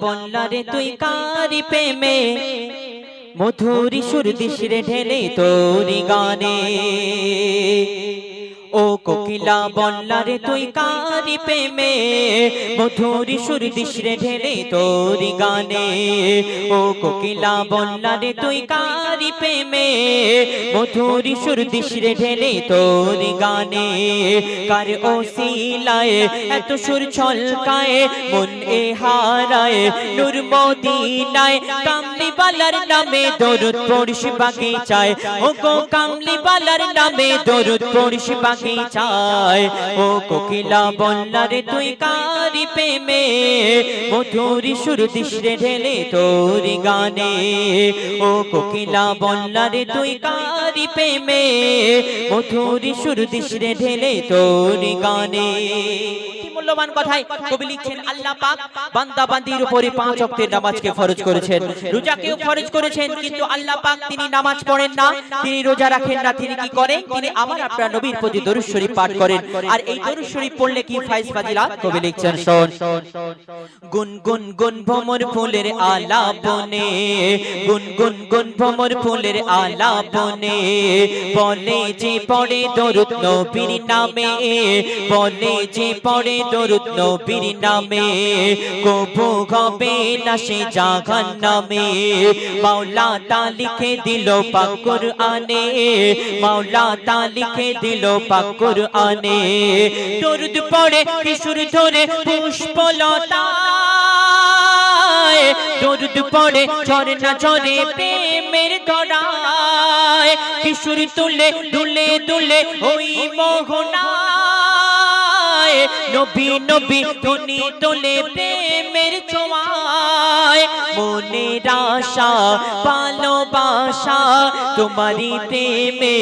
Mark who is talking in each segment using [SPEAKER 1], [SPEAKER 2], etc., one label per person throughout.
[SPEAKER 1] বল্লারে তুই কারি প্রেমে। মধুরি সুর দিশরে ঢেলে তোরি গানে। ও কোকিলা বল্লারে তুই কারি প্রেমে, মধুরি সুর দিশরে ঢেলে তোরি গানে। ও কোকিলা বল্লারে তুই কারি প্রেমে, মধুরি সুর দিশরে ঢেলে তোরি গানে। কার ও সিলায় এত সুর ছলকায়, মন এ হারায়, নূর মদিনায়। কামলি বালার নামে দরুদ পড়িস বাগিচায়। ও গো কামলি বালার নামে দরুদ পড়িস বাগিচায়। ও কোকিলা বন্যার তুই কারি প্রেমে? মধুরি সুর দিশরে ঢেলে তোরি গানে। ও কোকিলা বন্যার তুই কারি প্রেমে? মধুরি সুর দিশরে ঢেলে তোরি গানে। মূল্যবান কথাই কবি লিখছেন, আল্লাহ পাক বান্দা বান্দির উপরে পাঁচ ওয়াক্তের নামাজকে ফরজ করেছেন। রোজাকেও ফরজ করেছেন, কিন্তু আল্লাহ পাক তিনি নামাজ পড়েন না, তিনি রোজা রাখেন না, তিনি কি করেন? তিনি আমার আপনার নবীর প্রতি দরুদ শরীফ পাঠ করেন। আর এই দরুদ শরীফ পড়লে কি ফাইজ ফাজিলাত? কবি লিখছেন, শোন। গুন গুন গুন ভমর ফুলের আলাপনে গুন গুন গুন ভমর ফুলের আলাপনে বলে যে পড়ে দরুদ নবীর নামে বলে যে পড়ে দরুদ নামে কবু হবে না সে নামে। মাওলা তা লিখে দিল পাক কুরআনে, মাওলা তা লিখে দিল পাক কুরআনে। দরুদ পড়ে, কিশোর ধরে পুষ্পলতা দরুদ পড়ে ঝরে না ঝরে প্রেমের কিশোর তুলে, দুলে দুলে ওই মোহনায়। নবী নবী ধনি তোলে প্রেমের ছোঁয়ায় মনের আশা, ভালোবাসা তোমারই প্রেমে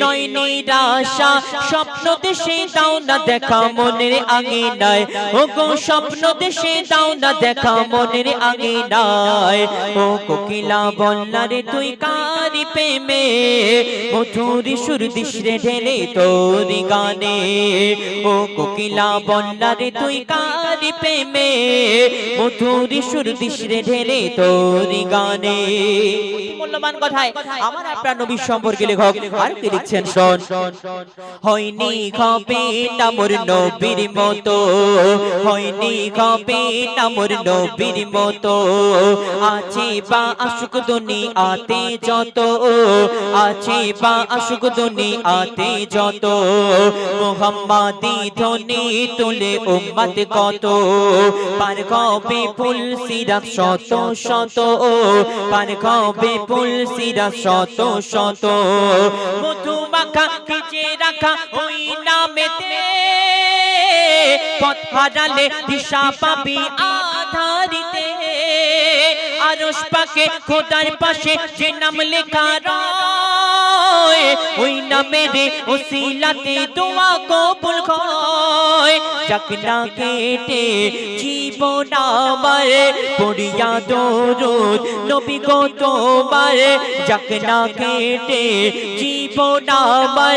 [SPEAKER 1] নয় নিরাশা স্বপ্ন দেশে দাও না দেখা মনের আঙিনায়। ও গো স্বপ্ন দেশে দাও না দেখা মনের আঙিনায়। ও কোকিলা বল্লারে তুই কারি প্রেমে, মধুরি সুর দিশরে ঢেলে তোরি গানে। ও কোকিলা বল্লারে তুই কারি প্রেমে মধুরি সুর দিশরে ঢেলে তোরি গানে। মূল্যবান কথায় আমার আপনার নবীর সম্পর্কে লেখক আর কি লিখছেন শোন। হয়নি হবে না নবীর মতো, হয়নি হবে না নবীর মতো। আছে বা আশুক দুনি আতে যত, আছে বা আশুক দুনি আতে যত। মোহাম্মদি ধ্বনি তুলে উম্মত কত পার কবে ফুল সিরাত শত শত, পার কবে ফুল সিরাত শত শত। মধু মাখা ভিজে রাখা ওই নামেতে পথ হারালে দিশা পাবি আধারিতে। আরশ পাকে খোদার পাশে যে নাম লেখা রয়, ওই নামের ওসিলাতে দোয়া কবুল হয় যাক না কেটে জীবন আমার পড়িয়া দরুদ নবী গো তোমার যাক না কেটে জীবন আমার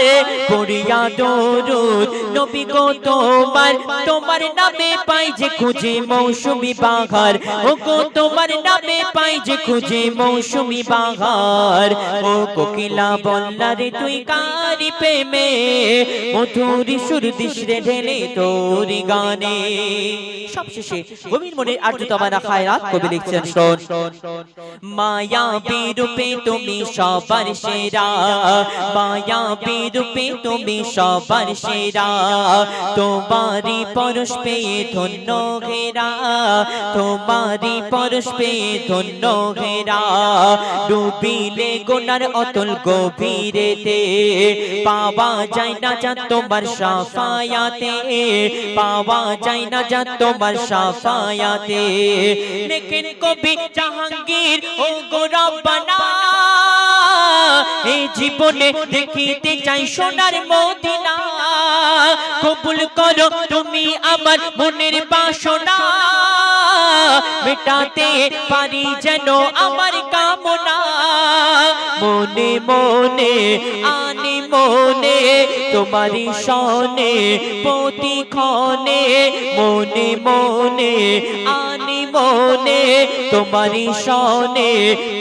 [SPEAKER 1] পড়িয়া দরুদ। নবী গো, তোমার তোমার নামে পাই যে খুঁজে মৌসুমি বাহার ও গো, তোমার নামে পাই যে খুঁজে মৌসুমি বাহার ও কোকিলা বল্লারে তুই কারি প্রেমে, মধুরি সুর দিশরে ঢেলে তোরি গানে। সবশেষে গভীর মনে আর্যতমানা খায়রাত কবি লিখছেন, শোন। মায়া বিরূপে তুমি সবার সেরা। মায়া বিরূপে তুমি সবার সেরা। তোমারি পরশ পেয়ে ধন্য ঘেরা। তোমারি পরশ পেয়ে ধন্য ঘেরা। ডুবিলে গোনার অতল গভীরেতে পাওয়া যায় না যা তোমার সাফায়াতে। পাওয়া যায় না যা তোমার সাফায়াতে। লেখেন কবি জাহাঙ্গীর, ও গোরাবানা এই জীবনে দেখিতে চাই সোনার মদিনা। কবুল করো তুমি আমার মনের বাসনা। মেটাতে পারি যেন আমার কামনা। মনে মনে, আনি মনে তোমারি সনে, প্রতিক্ষণে মনে মনে, আনি মনে, তোমারই সনে,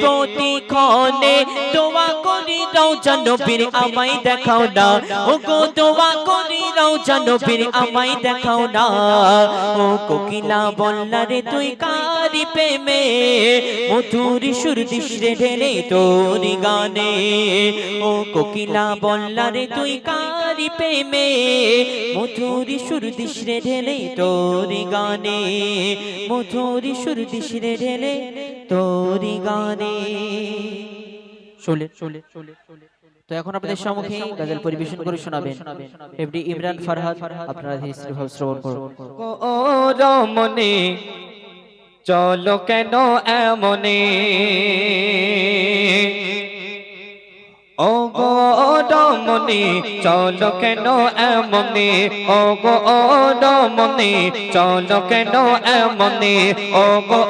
[SPEAKER 1] প্রতিক্ষণে দোয়া করি রওজা নবীর আমায় দেখাও না। ও গো দোয়া করি রওজা নবীর আমায় দেখাও না। ও কোকিলা বললা রে তুই কারি প্রেমে, মধুর সুর দিশরে ঢেলে তোর গানে। ও কোকিলা বললা রে তুই কারি প্রেমে? মধুর সুর দিশরে ঢেলে তোর গানে। মধুর সুর দিশরে ঢেলে তোর গানে। চলে চলে চলে চলে তো এখন আপনাদের সম্মুখে গজল পরিবেশন করে শোনাবেন। এফডি ইমরান ফরহাদ আপনারা ধীরে স্থির ভাবে শ্রবণ করুন।
[SPEAKER 2] ও রমনে চলো কেন এমনে? ও গো ডমনি চল কেন এমনি? ও গো ডমনি চল কেন এমনি? ও গো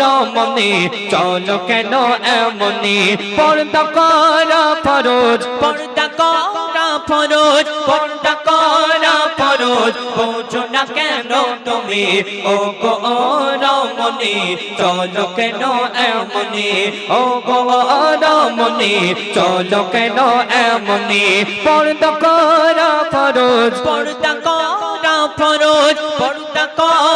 [SPEAKER 2] ডমনি চল কেন এমনি? পর্দা করা ফরজ,
[SPEAKER 1] পর্দা করা ফরজ, পর্দা করা বোঝো না কেন তুমি? ও গো রমণী, চলো কেন এমনি?
[SPEAKER 2] ও গো রমনে চলো কেন এমনি? পর্দা করা ফরজ,
[SPEAKER 1] পর্দা করা ফরজ, পর্দা করা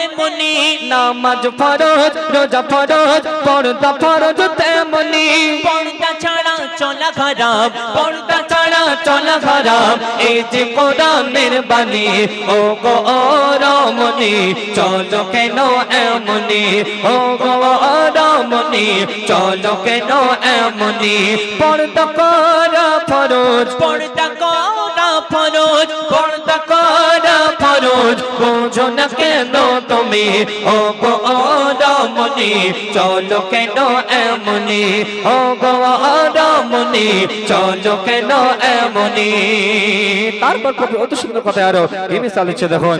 [SPEAKER 1] তেমনি নামাজ ফরজ রোজা ফরজ পর্দা ফরজ তেমনি।
[SPEAKER 2] পর্দা
[SPEAKER 1] ছাড়া চলা খারাপ
[SPEAKER 2] পর্দা ছাড়া চলা হারাম এই যে কোরআনের বাণী ও গো রমণী চলো কেন এমনি? ও গো রমণী চলো কেন এমনি? পর্দা করা ফরজ।
[SPEAKER 1] পর্দা করা ফরজ
[SPEAKER 2] বোঝো না কেন তুমি? ও গো চলো কেন এমনি? ও চলো কেন এমনি? তারপর অত সুন্দর কথা আরও মিসাল হচ্ছে দেখুন।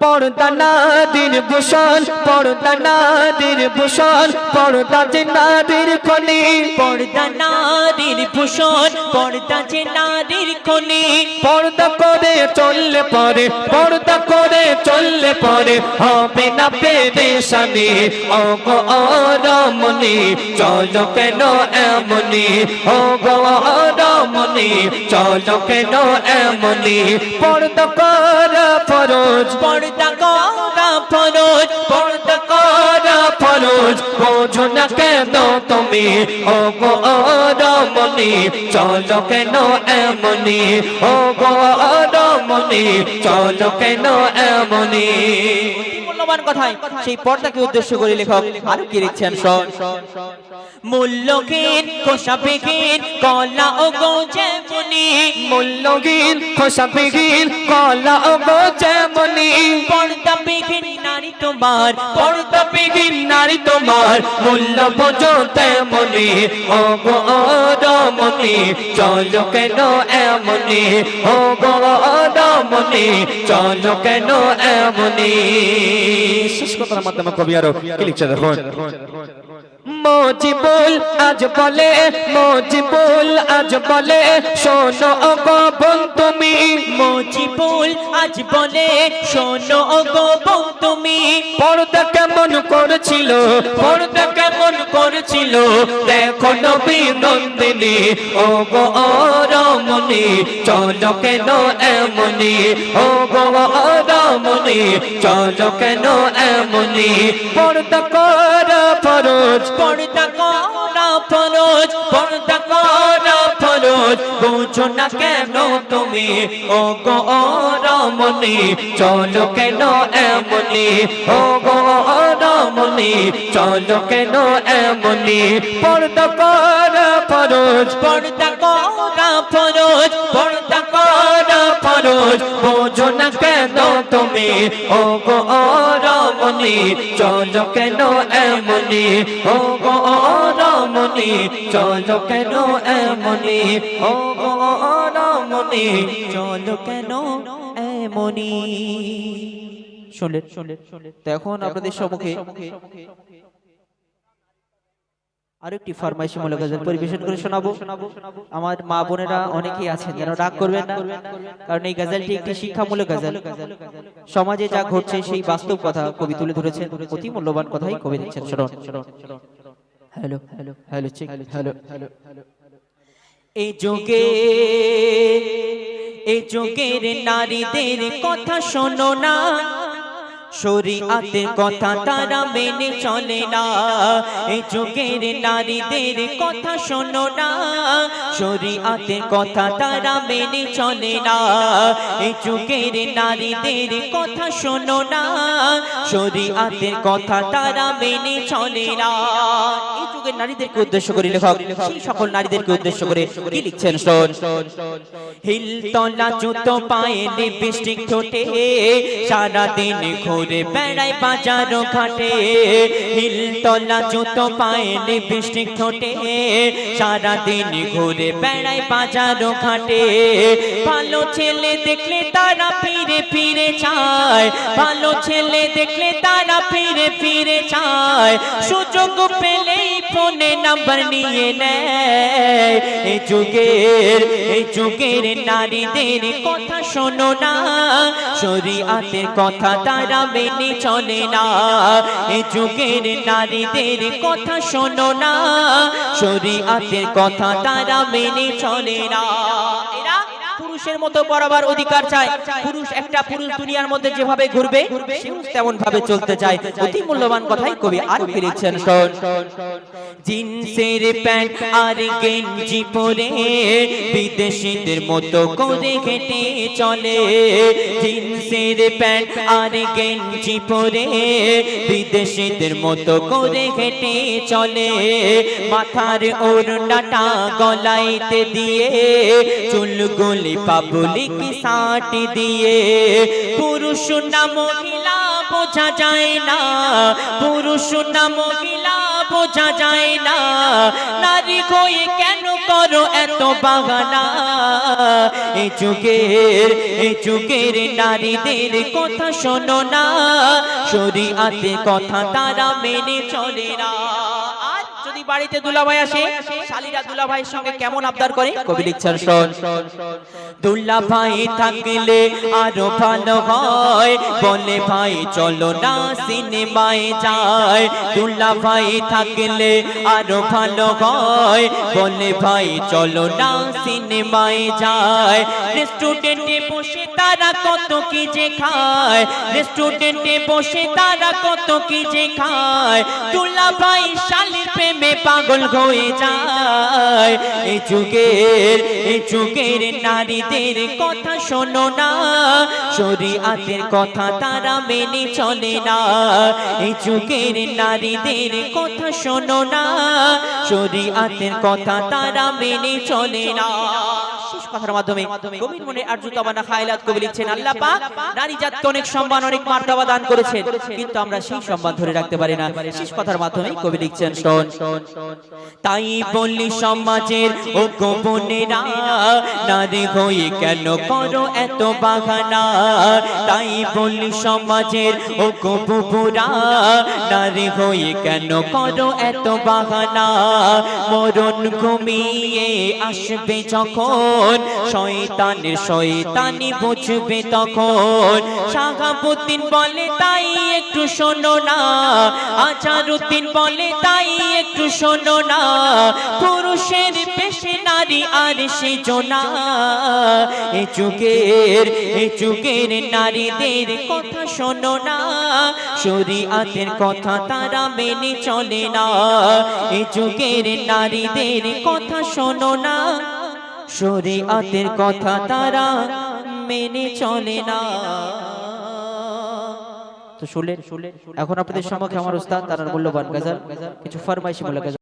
[SPEAKER 2] পর্দা নাদির ভূষণ পর্দা নাদির ভূষণ পর্দা যে নাদির খনি।
[SPEAKER 1] পর্দা নারীর ভূষণ পর্দা যে নারীর খনি।
[SPEAKER 2] পর্দা করে চললে পরে পর্দা করে চললে পরে হবে না পেরেশানি ও গো রমণী চলো কেন এমনি? ও গো রমণী চলো কেন এমনি পর্দা করা ফরজ।
[SPEAKER 1] পর্দা করা ফরজ।
[SPEAKER 2] পর্দা করা ফরজ। বোঝো না কেন তুমি? ও গো আদমনি চলো কেন এমনি ও গো রমণী চলো কেন এমনি
[SPEAKER 1] মূল্যবান কথায় সেই পর্দাকে উদ্দেশ্য করে লেখক আরও কি লিখছেন শোন মূল্যহীন খোসাবিহীন কলা ও গোচেমনি
[SPEAKER 2] মূল্যহীন খোসাবিহীন কলা ও গো যেমনি।
[SPEAKER 1] নারী তোমার
[SPEAKER 2] পর্দাবিহীন নারী তোমার মূল্য বোঝো তেমনি। ও গো চলো কেন এমনি ও গো রমণী চলো কেন এমনি? শেষ কথার মাধ্যমে কবি আরও কি লিখছে দেখুন? মজিবুল আজ বলে, মজিবুল আজ বলে, শোনো গো বোন তুমি।
[SPEAKER 1] মজিবুল আজ বলে, শোনো ও গো তুমি।
[SPEAKER 2] পর্দা কেমন করেছিল, পর্দা কেমন করেছিল, দেখো নবী নন্দিনী, ও গো রমণী, চলো কেন এমনি? ও গো রমণী, চলো কেন এমনি? পর্দা কর ফরজ
[SPEAKER 1] পর্দা করা ফরজ, পর্দা করা ফরজ। বুঝো না কেন তুমি?
[SPEAKER 2] ও গো রমণী চলো কেন এমনি? ও গো চলো কেন এমনি? পর্দা কর ফরজ,
[SPEAKER 1] পর্দা করা ফরজ, পর্দা করা
[SPEAKER 2] ফরজ বোঝো না কেন তুমি? ও গো রমণী, চলো কেন এমনি? ও গো রমণী, চলো কেন এমনি? ও গো রমণী,
[SPEAKER 1] চলো কেন এমনি? শুনলেন শুনলেন এখন আপনাদের সম্মুখে। আরেকটি ফরমাইশমূলক গজল পরিবেশন করে শোনাবো। আমার মা বোনেরা অনেকেই আছেন যেন রাগ করবেন না, কারণ এই গজলটি একটি শিক্ষামূলক গজল। সমাজে যা ঘটছে সেই বাস্তব কথা কবি তুলে ধরেছেন, অতি মূল্যবান কথাই কবি দিচ্ছেন। শুনুন। Hello hello hello check hello hello. এই যুগে, এই যুগের নারীদের কথা শোনো না। শরীআতের কথা তারা মেনে চলে না। এই যুগের নারীদের কথা শোনো না। শরীআতের কথা তারা মেনে চলে না। এই যুগের নারীদের কথা শোনো না। শরীআতের কথা তারা মেনে চলে না। এই যুগের নারীদেরকে উদ্দেশ্য করে লেখক সেই সকল নারীদেরকে উদ্দেশ্য করে কি লিখছেন শোন? হিল তলা জুতো পায়ে লিপস্টিক ঠোঁটে সারা দিন ঘুরে বেড়ায় বাজার ঘাটে। হিল তলা জুতো পায়ে লিপস্টিক ঠোঁটে। সারা দিন ঘুরে বেড়ায় বাজার ঘাটে। ভালো ছেলে দেখলে তারা ফিরে ফিরে চায়। ভালো ছেলে দেখলে তারা ফিরে ফিরে চায়। সুযোগ পেলেই ফোনে নাম্বার নিয়ে নেয়। এই যুগের এই যুগের নারীদের কথা শোনো না। শরীআতের কথা তারা মেনে চলে না। এ যুগের নারীদের কথা শোনো না। শরীয়তের কথা তারা মেনে চলে না। পুরুষের মতো বরাবর অধিকার চায়। পুরুষ একটা পুরুষ দুনিয়ার মধ্যে যেভাবে ঘুরবে তেমন ভাবে চলতে চায়। অতি মূল্যবান কথাই কবি আর ফিরেছেন শোন জিন্সের প্যান্ট আর গেঞ্জি পরে বিদেশিদের মতো করে হেঁটে চলে। জিন্সের প্যান্ট আর গেঞ্জি পরে বিদেশিদের মতো করে হেঁটে চলে। মাথার ওড়নাটা গলাইতে দিয়ে চুলগুলি পাবলিক সাট দিয়ে। পুরুষ না মহিলা বোঝা যায় না। পুরুষ না মহিলা বোঝা যায় না। নারী হয়ে কেন করো এত বাগানা এই যুগের এই যুগের নারীদের কথা শোনো না। শরীআতে কথা তারা মেনে চলে না। বাড়িতে দুলাভাই আসে শালীরা দুলাভাইয়ের সঙ্গে কেমন আবদার করে? কবি লিখছেন শোন। দুল্লা ভাই থাকলে আরও ভালো হয়। বলে ভাই চলো না সিনেমায় যায় দুল্লা ভাই থাকলে আরও ভালো হয়। বলে ভাই চলো না সিনেমায় যায় রেস্টুরেন্টে বসে তারা কত কি যে খায়। রেস্টুরেন্টে বসে তারা কত কি যে খায়। দুল্লা ভাই শালির প্রেমে পাগল হয়ে যায়। এই যুগের এই যুগের নারীদের কথা শোনো না। শরীয়তের কথা তারা মেনে চলে না। এই যুগের নারীদের কথা শোনো না। শরীয়তের কথা তারা মেনে চলে না। কথার মাধ্যমে কবির মনে খায়লাত কবি লিখছেন আল্লাহ পাক নারী জাতকে অনেক সম্মান অনেক মার্তবা দান করেছেন। কিন্তু আমরা সেই সম্মান ধরে রাখতে পারি না। শেষ কথার মাধ্যমে কবি লিখছেন শোন। তাই বললি সমাজের ও গোপনেরা নারী হয়ে কেন করো এত বাগানা তাই বললি সমাজের ও গোপুরা নারী হয়ে কেন করো এত বাগানা মরণ ঘুমিয়ে আসবে যখন শয়তানের শয়তানি বুঝবে তখন। শাহাবুদ্দিন বলে, তাই একটু শোনো না। আচারুদ্দিন বলে, তাই একটু শোনো না। পুরুষের পেশে নারী আর সে জোনা এ যুগের এ যুগের নারীদের কথা শোনো না। শরীআতের কথা তারা মেনে চলে না। এ যুগের নারীদের কথা শোনো না। শরীআতের কথা তারা মেনে চলে না। তো শুনলেন, এখন আপনাদের সম্মুখে আমার উস্তাদ তারা মূল্যবান গজল, কিছু ফরমাইশি মূলক গাজাল।